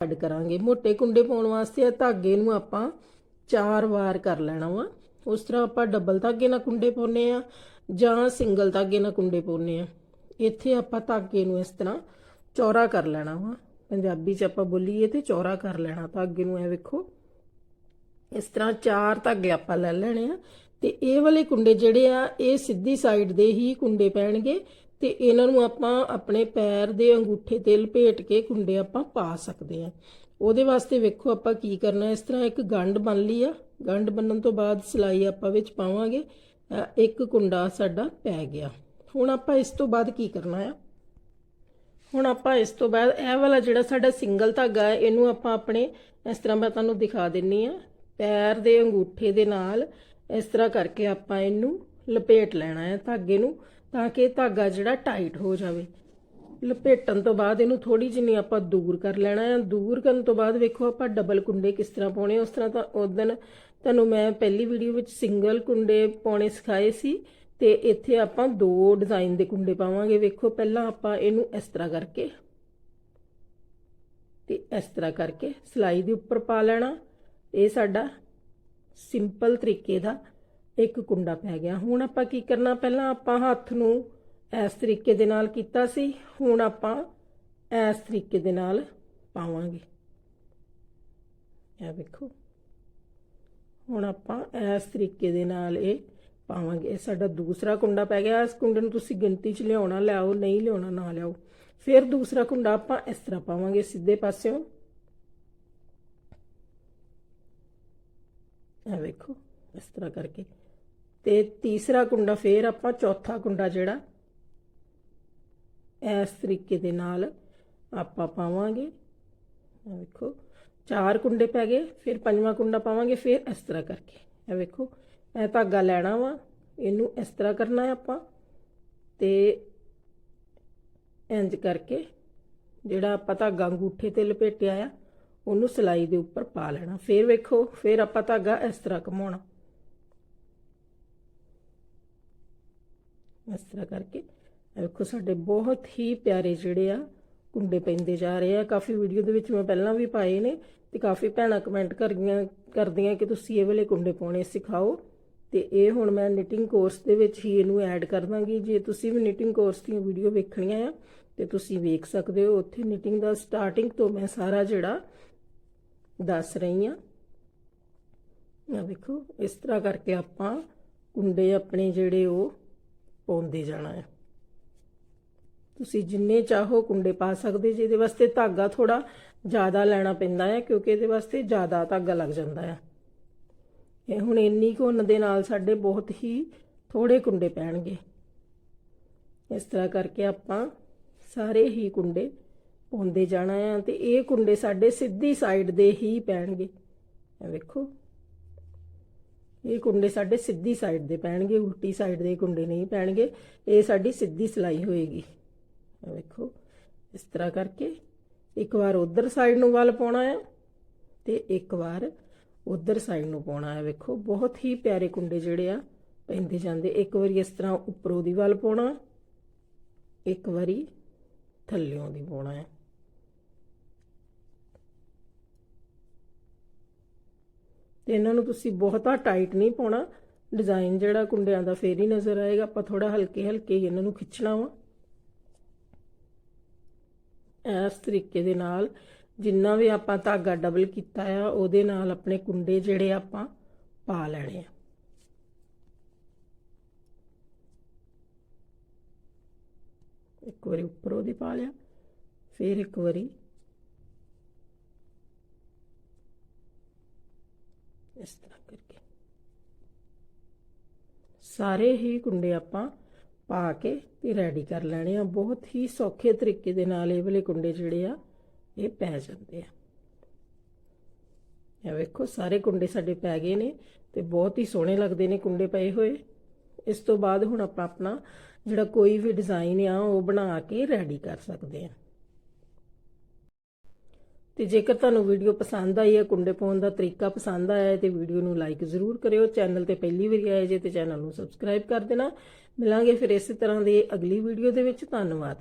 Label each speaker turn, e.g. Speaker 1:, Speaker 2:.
Speaker 1: Add ਕਰਾਂਗੇ। ਮੋٹے ਕੁੰਡੇ ਪਾਉਣ ਵਾਸਤੇ ਇਹ ਧਾਗੇ ਨੂੰ ਆਪਾਂ ਚਾਰ ਵਾਰ ਕਰ ਲੈਣਾ ਵਾ। ਉਸ ਤਰ੍ਹਾਂ ਆਪਾਂ ਡਬਲ ਧਾਗੇ ਨਾਲ ਕੁੰਡੇ ਪਾਉਨੇ ਆ ਜਾਂ ਸਿੰਗਲ ਧਾਗੇ ਨਾਲ ਕੁੰਡੇ ਪਾਉਨੇ ਆ ਇੱਥੇ ਆਪਾਂ ਧਾਗੇ ਨੂੰ ਇਸ ਤਰ੍ਹਾਂ ਚੌਰਾ ਕਰ ਲੈਣਾ ਵਾ। ਪੰਜਾਬੀ 'ਚ ਆਪਾਂ ਬੋਲੀਏ ਤੇ ਚੌਰਾ ਕਰ ਲੈਣਾ ਧਾਗੇ ਨੂੰ ਐ ਵੇਖੋ। ਇਸ ਤਰ੍ਹਾਂ ਚਾਰ ਧਾਗੇ ਆਪਾਂ ਲੈ ਲੈਣੇ ਆ ਤੇ ਇਹ ਵਾਲੇ ਕੁੰਡੇ ਜਿਹੜੇ ਆ, ਇਹ ਸਿੱਧੀ ਸਾਈਡ ਦੇ ਹੀ ਕੁੰਡੇ ਪੈਣਗੇ ਤੇ ਇਹਨਾਂ ਨੂੰ ਆਪਾਂ ਆਪਣੇ ਪੈਰ ਦੇ ਅੰਗੂਠੇ ਤੇ ਲਪੇਟ ਕੇ ਕੁੰਡੇ ਆਪਾਂ ਪਾ ਸਕਦੇ ਆ ਉਹਦੇ ਵਾਸਤੇ ਵੇਖੋ ਆਪਾਂ ਕੀ ਕਰਨਾ। ਇਸ ਤਰ੍ਹਾਂ ਇੱਕ ਗੰਢ ਬਣ ਲਈ ਆ। ਗੰਢ ਬੰਨਣ ਤੋਂ ਬਾਅਦ ਸਿਲਾਈ ਆਪਾਂ ਵਿੱਚ ਪਾਵਾਂਗੇ। ਇੱਕ ਕੁੰਡਾ ਸਾਡਾ ਪੈ ਗਿਆ। ਹੁਣ ਆਪਾਂ ਇਸ ਤੋਂ ਬਾਅਦ ਕੀ ਕਰਨਾ ਆ? ਹੁਣ ਆਪਾਂ ਇਸ ਤੋਂ ਬਾਅਦ ਇਹ ਵਾਲਾ ਜਿਹੜਾ ਸਾਡਾ ਸਿੰਗਲ ਧਾਗਾ ਹੈ, ਇਹਨੂੰ ਆਪਾਂ ਆਪਣੇ ਇਸ ਤਰ੍ਹਾਂ ਮੈਂ ਤੁਹਾਨੂੰ ਦਿਖਾ ਦਿੰਨੀ ਆ। ਪੈਰ ਦੇ ਅੰਗੂਠੇ ਦੇ ਨਾਲ ਇਸ ਤਰ੍ਹਾਂ ਕਰਕੇ ਆਪਾਂ ਇਹਨੂੰ ਲਪੇਟ ਲੈਣਾ ਹੈ ਧਾਗੇ ਨੂੰ। ਤਾਂ ਕਿ ਧਾਗਾ ਜਿਹੜਾ ਟਾਈਟ ਹੋ ਜਾਵੇ। ਲਪੇਟਣ ਤੋਂ ਬਾਅਦ ਇਹਨੂੰ ਥੋੜੀ ਜਿਹੀ ਆਪਾਂ ਦੂਰ ਕਰ ਲੈਣਾ ਹੈ ਦੂਰ ਕਰਨ ਤੋਂ ਬਾਅਦ ਵੇਖੋ ਆਪਾਂ ਡਬਲ ਕੁੰਡੇ ਕਿਸ ਤਰ੍ਹਾਂ ਪਾਉਣੇ ਉਸ ਤਰ੍ਹਾਂ ਤਾਂ ਉਦੋਂ ਤੁਹਾਨੂੰ ਮੈਂ ਪਹਿਲੀ ਵੀਡੀਓ ਵਿੱਚ ਸਿੰਗਲ ਕੁੰਡੇ ਪਾਉਣੇ ਸਿਖਾਏ ਸੀ ਤੇ ਇੱਥੇ ਆਪਾਂ ਦੋ ਡਿਜ਼ਾਈਨ ਦੇ ਕੁੰਡੇ ਪਾਵਾਂਗੇ। ਵੇਖੋ ਪਹਿਲਾਂ ਆਪਾਂ ਇਹਨੂੰ ਇਸ ਤਰ੍ਹਾਂ ਕਰਕੇ ਤੇ ਇਸ ਤਰ੍ਹਾਂ ਕਰਕੇ ਸਲਾਈ ਦੇ ਉੱਪਰ ਪਾ ਲੈਣਾ। ਇਹ ਸਾਡਾ ਸਿੰਪਲ ਤਰੀਕੇ ਦਾ ਇੱਕ ਕੁੰਡਾ ਪੈ ਗਿਆ। ਹੁਣ ਆਪਾਂ ਕੀ ਕਰਨਾ? ਪਹਿਲਾਂ ਆਪਾਂ ਹੱਥ ਨੂੰ ਇਸ ਤਰੀਕੇ ਦੇ ਨਾਲ ਕੀਤਾ ਸੀ। ਹੁਣ ਆਪਾਂ ਇਸ ਤਰੀਕੇ ਦੇ ਨਾਲ ਪਾਵਾਂਗੇ। ਇਹ ਵੇਖੋ। ਹੁਣ ਆਪਾਂ ਇਸ ਤਰੀਕੇ ਦੇ ਨਾਲ ਇਹ ਪਾਵਾਂਗੇ। ਇਹ ਸਾਡਾ ਦੂਸਰਾ ਕੁੰਡਾ ਪੈ ਗਿਆ। ਇਸ ਕੁੰਡੇ ਨੂੰ ਤੁਸੀਂ ਗਿਣਤੀ 'ਚ ਲਿਆਉਣਾ, ਲਿਆਓ, ਨਹੀਂ ਲਿਆਉਣਾ, ਨਾ ਲਿਆਓ। ਫਿਰ ਦੂਸਰਾ ਕੁੰਡਾ ਆਪਾਂ ਇਸ ਤਰ੍ਹਾਂ ਪਾਵਾਂਗੇ ਸਿੱਧੇ ਪਾਸਿਓਂ। ਇਹ ਵੇਖੋ। ਇਸ ਤਰ੍ਹਾਂ ਕਰਕੇ ਤੇ ਤੀਸਰਾ ਕੁੰਡਾ ਫੇਰ ਆਪਾਂ ਚੌਥਾ ਕੁੰਡਾ ਜਿਹੜਾ, ਇਸ ਤਰੀਕੇ ਦੇ ਨਾਲ ਆਪਾਂ ਪਾਵਾਂਗੇ। ਇਹ ਵੇਖੋ, ਚਾਰ ਕੁੰਡੇ ਪੈ ਗਏ, ਫਿਰ ਪੰਜਵਾਂ ਕੁੰਡਾ ਪਾਵਾਂਗੇ, ਫਿਰ ਇਸ ਤਰ੍ਹਾਂ ਕਰਕੇ। ਇਹ ਵੇਖੋ ਇਹ ਧਾਗਾ ਲੈਣਾ ਵਾ, ਇਹਨੂੰ ਇਸ ਤਰ੍ਹਾਂ ਕਰਨਾ ਹੈ ਆਪਾਂ, ਤੇ ਇੰਜ ਕਰਕੇ ਜਿਹੜਾ ਆਪਾਂ ਧਾਗਾ ਅੰਗੂਠੇ ਤੇ ਲਪੇਟਿਆ ਆ, ਉਹਨੂੰ ਸਲਾਈ ਦੇ ਉੱਪਰ ਪਾ ਲੈਣਾ। ਫਿਰ ਵੇਖੋ, ਫਿਰ ਆਪਾਂ ਧਾਗਾ ਇਸ ਤਰ੍ਹਾਂ ਘਮਾਉਣਾ। ਇਸ ਤਰ੍ਹਾਂ ਕਰਕੇ। ਵੇਖੋ, ਸਾਡੇ ਬਹੁਤ ਹੀ ਪਿਆਰੇ ਜਿਹੜੇ ਆ ਕੁੰਡੇ ਪੈਂਦੇ ਜਾ ਰਹੇ ਆ। ਕਾਫੀ ਵੀਡੀਓ ਦੇ ਵਿੱਚ ਮੈਂ ਪਹਿਲਾਂ ਵੀ ਪਾਏ ਨੇ ਤੇ ਕਾਫੀ ਭੈਣਾਂ ਕਮੈਂਟ ਕਰਦੀਆਂ ਕਰਦੀਆਂ ਕਿ ਤੁਸੀਂ ਇਹ ਵਾਲੇ ਕੁੰਡੇ ਪਾਉਣੇ ਸਿਖਾਓ। ਤੇ ਇਹ ਹੁਣ ਮੈਂ ਨਿਟਿੰਗ ਕੋਰਸ ਦੇ ਵਿੱਚ ਹੀ ਇਹਨੂੰ ਐਡ ਕਰ ਦਾਂਗੀ। ਜੇ ਤੁਸੀਂ ਵੀ ਨਿਟਿੰਗ ਕੋਰਸ ਦੀਆਂ ਵੀਡੀਓ ਵੇਖਣੀਆਂ ਆ, ਤੇ ਤੁਸੀਂ ਵੇਖ ਸਕਦੇ ਹੋ, ਉੱਥੇ ਨਿਟਿੰਗ ਦਾ ਸਟਾਰਟਿੰਗ ਤੋਂ ਮੈਂ ਸਾਰਾ ਜਿਹੜਾ ਦੱਸ ਰਹੀ ਆ। ਆ ਵੇਖੋ, ਇਸ ਤਰ੍ਹਾਂ ਕਰਕੇ ਆਪਾਂ ਕੁੰਡੇ ਆਪਣੇ ਜਿਹੜੇ ਉਹ ਪਾਉਂਦੇ ਜਾਣਾ ਹੈ। ਤੁਸੀਂ ਜਿੰਨੇ ਚਾਹੋ ਕੁੰਡੇ ਪਾ ਸਕਦੇ ਜੀ ਇਹਦੇ ਵਾਸਤੇ ਧਾਗਾ ਥੋੜਾ ਜ਼ਿਆਦਾ ਲੈਣਾ ਪੈਂਦਾ ਹੈ, ਕਿਉਂਕਿ ਇਹਦੇ ਵਾਸਤੇ ਜ਼ਿਆਦਾ ਧਾਗਾ ਲੱਗ ਜਾਂਦਾ ਹੈ। ਇਹ ਹੁਣ ਇੰਨੀ ਕੁ ਦੇ ਨਾਲ ਸਾਡੇ ਬਹੁਤ ਹੀ ਥੋੜੇ ਕੁੰਡੇ ਪੈਣਗੇ। ਇਸ ਤਰ੍ਹਾਂ ਕਰਕੇ ਆਪਾਂ ਸਾਰੇ ਹੀ ਕੁੰਡੇ ਪਾਉਂਦੇ ਜਾਣਾ ਹੈ ਤੇ ਇਹ ਕੁੰਡੇ ਸਾਡੇ ਸਿੱਧੀ ਸਾਈਡ ਦੇ ਹੀ ਪੈਣਗੇ। ਵੇਖੋ। ਇਹ ਕੁੰਡੇ ਸਾਡੇ ਸਿੱਧੀ ਸਾਈਡ ਦੇ ਪੈਣਗੇ, ਉਲਟੀ ਸਾਈਡ ਦੇ ਕੁੰਡੇ ਨਹੀਂ ਪੈਣਗੇ। ਇਹ ਸਾਡੀ ਸਿੱਧੀ ਸਲਾਈ ਹੋਏਗੀ। ਵੇਖੋ, ਇਸ ਤਰ੍ਹਾਂ ਕਰਕੇ ਇੱਕ ਵਾਰ ਉਧਰ ਸਾਈਡ ਨੂੰ ਵੱਲ ਪਾਉਣਾ ਹੈ ਤੇ ਇੱਕ ਵਾਰ ਉਧਰ ਸਾਈਡ ਨੂੰ ਪਾਉਣਾ ਹੈ ਵੇਖੋ, ਬਹੁਤ ਹੀ ਪਿਆਰੇ ਕੁੰਡੇ ਜਿਹੜੇ ਆ, ਪੈਂਦੇ ਜਾਂਦੇ। ਇੱਕ ਵਾਰੀ ਇਸ ਤਰ੍ਹਾਂ ਉੱਪਰੋਂ ਦੀ ਵੱਲ ਪਾਉਣਾ, ਇੱਕ ਵਾਰੀ ਥੱਲਿਓਂ ਦੀ ਪਾਉਣਾ ਹੈ ਤੇ ਇਹਨਾਂ ਨੂੰ ਤੁਸੀਂ ਬਹੁਤਾ ਟਾਈਟ ਨਹੀਂ ਪਾਉਣਾ। ਡਿਜ਼ਾਈਨ ਜਿਹੜਾ ਕੁੰਡਿਆਂ ਦਾ ਫੇਰ ਹੀ ਨਜ਼ਰ ਆਏਗਾ। ਆਪਾਂ ਥੋੜਾ ਹਲਕੇ ਹਲਕੇ ਹੀ ਇਹਨਾਂ ਨੂੰ ਖਿੱਚਣਾ ਵਾ। ਇਸ ਤਰੀਕੇ ਦੇ ਨਾਲ ਜਿੰਨਾ ਵੀ ਆਪਾਂ ਧਾਗਾ ਡਬਲ ਕੀਤਾ ਆ, ਉਹਦੇ ਨਾਲ ਆਪਣੇ ਕੁੰਡੇ ਜਿਹੜੇ ਆਪਾਂ ਪਾ ਲੈਣੇ ਆ। ਇੱਕ ਵਾਰੀ ਉੱਪਰੋਂ ਦੀ ਪਾ ਲਿਆ। ਫਿਰ ਇੱਕ ਵਾਰੀ ਇਸ ਤਰ੍ਹਾਂ ਕਰਕੇ। ਸਾਰੇ ਹੀ ਕੁੰਡੇ ਆਪਾਂ ਪਾ ਕੇ ਤੇ ਰੈਡੀ ਕਰ ਲੈਣੇ ਆ। ਬਹੁਤ ਹੀ ਸੌਖੇ ਤਰੀਕੇ ਦੇ ਨਾਲ ਇਹ ਵਾਲੇ ਕੁੰਡੇ ਜਿਹੜੇ ਆ, ਇਹ ਪੈ ਜਾਂਦੇ ਆ। ਇਹ ਵੇਖੋ, ਸਾਰੇ ਕੁੰਡੇ ਸਾਡੇ ਪੈ ਗਏ ਨੇ ਤੇ ਬਹੁਤ ਹੀ ਸੋਹਣੇ ਲੱਗਦੇ ਨੇ ਕੁੰਡੇ ਪਏ ਹੋਏ। ਇਸ ਤੋਂ ਬਾਅਦ ਹੁਣ ਆਪਾਂ ਆਪਣਾ ਜਿਹੜਾ ਕੋਈ ਵੀ ਡਿਜ਼ਾਈਨ ਆ, ਉਹ ਬਣਾ ਕੇ ਰੈਡੀ ਕਰ ਸਕਦੇ ਆ। ਤੇ ਜੇਕਰ ਤੁਹਾਨੂੰ ਵੀਡੀਓ ਪਸੰਦ ਆਈ ਹੈ, ਕੁੰਡੇ ਪਾਉਣ ਦਾ ਤਰੀਕਾ ਪਸੰਦ ਆਇਆ ਹੈ, ਤੇ ਵੀਡੀਓ ਨੂੰ ਲਾਈਕ ਜ਼ਰੂਰ ਕਰਿਓ। ਚੈਨਲ ਤੇ ਪਹਿਲੀ ਵਾਰੀ ਆਏ ਜੇ, ਤੇ ਚੈਨਲ ਨੂੰ ਸਬਸਕ੍ਰਾਈਬ ਕਰ ਦੇਣਾ। ਮਿਲਾਂਗੇ ਫਿਰ ਇਸੇ ਤਰ੍ਹਾਂ ਦੀ ਅਗਲੀ ਵੀਡੀਓ ਦੇ ਵਿੱਚ। ਧੰਨਵਾਦ।